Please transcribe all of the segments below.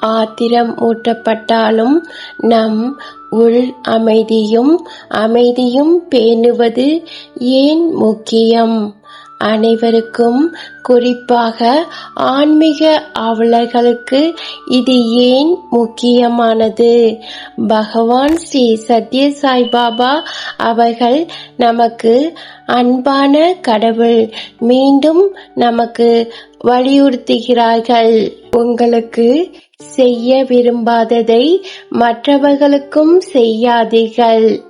ஆத்திரம் ஊட்டப்பட்டாலும் நம் உள் அமைதியும் அமைதியும் பேணுவது ஏன் முக்கியம்? அனைவருக்கும் குறிப்பாக ஆன்மீக ஆவலர்களுக்கு இது ஏன் முக்கியமானது? பகவான் ஸ்ரீ சத்ய சாய்பாபா அவர்கள் நமக்கு அன்பான கடவுள் மீண்டும் நமக்கு வலியுறுத்துகிறார்கள். உங்களுக்கு செய்ய விரும்பாததை மற்றவர்களுக்கும் செய்யாதீர்கள்.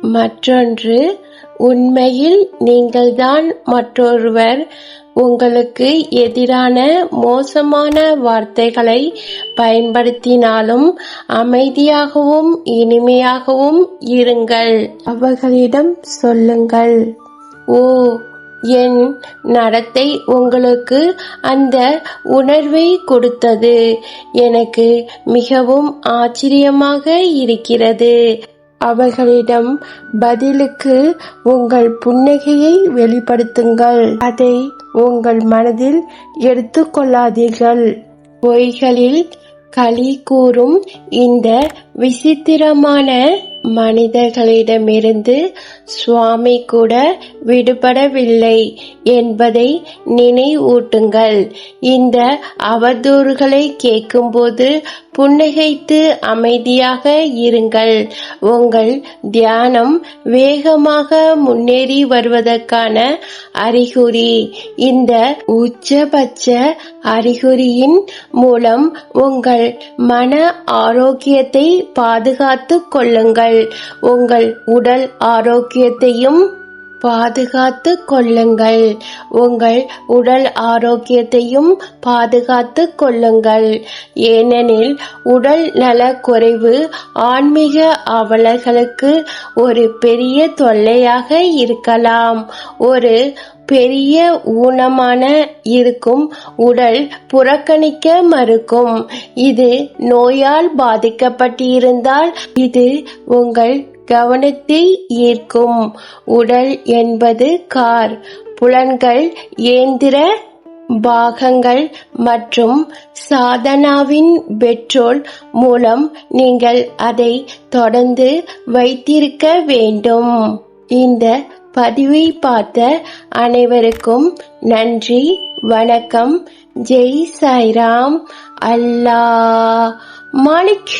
மற்றொன்று உண்மையில் நீங்கள்தான் மற்றொருவர். உங்களுக்கு எதிரான மோசமான வார்த்தைகளை பயன்படுத்தினாலும் அமைதியாகவும் இனிமையாகவும் இருங்கள். அவர்களிடம் சொல்லுங்கள். ஓ என் நடத்தை உங்களுக்கு அந்த உணர்வை கொடுத்தது. எனக்கு மிகவும் ஆச்சரியமாக இருக்கிறது. அவர்களிடம் பதிலுக்கு உங்கள் புன்னகையை வெளிப்படுத்துங்கள். அதை உங்கள் மனதில் எடுத்துக்கொள்ளாதீர்கள். பொய்களில் களி கூறும் இந்த விசித்திரமான மனிதர்களிடமிருந்து சுவாமி கூட விடுபடவில்லை என்பதை நினைவூட்டுங்கள். இந்த அவதூறுகளை கேட்கும்போது புன்னகைத்து அமைதியாக இருங்கள். உங்கள் தியானம் வேகமாக முன்னேறி வருவதற்கான அறிகுறி. இந்த உச்சபட்ச அறிகுறியின் மூலம் உங்கள் மன ஆரோக்கியத்தை பாதுகாத்து கொள்ளுங்கள். உங்கள் உடல் ஆரோக்கியத்தையும் பாதுகாத்து கொள்ளுங்கள். உங்கள் உடல் ஆரோக்கியத்தையும் பாதுகாத்து கொள்ளுங்கள். ஏனெனில் உடல் நல குறைவு ஆன்மீக ஆவலர்களுக்கு ஒரு பெரிய தொல்லையாக இருக்கலாம். ஒரு பெரிய ஊனமான இருக்கும் உடல் புறக்கணிக்க மறுக்கும். இது நோயால் பாதிக்கப்பட்டிருந்தால் இது உங்கள் கவனத்தை ஈர்க்கும். உடல் என்பது கார். புலன்கள் இயந்திர பாகங்கள் மற்றும் சாதனாவின் பெட்ரோல் மூலம் நீங்கள் அதை தொடர்ந்து வைத்திருக்க வேண்டும். இந்த பதிவை பார்த்த அனைவருக்கும் நன்றி வணக்கம். ஜெய் சாய்ராம். அல்லா மாலிக்.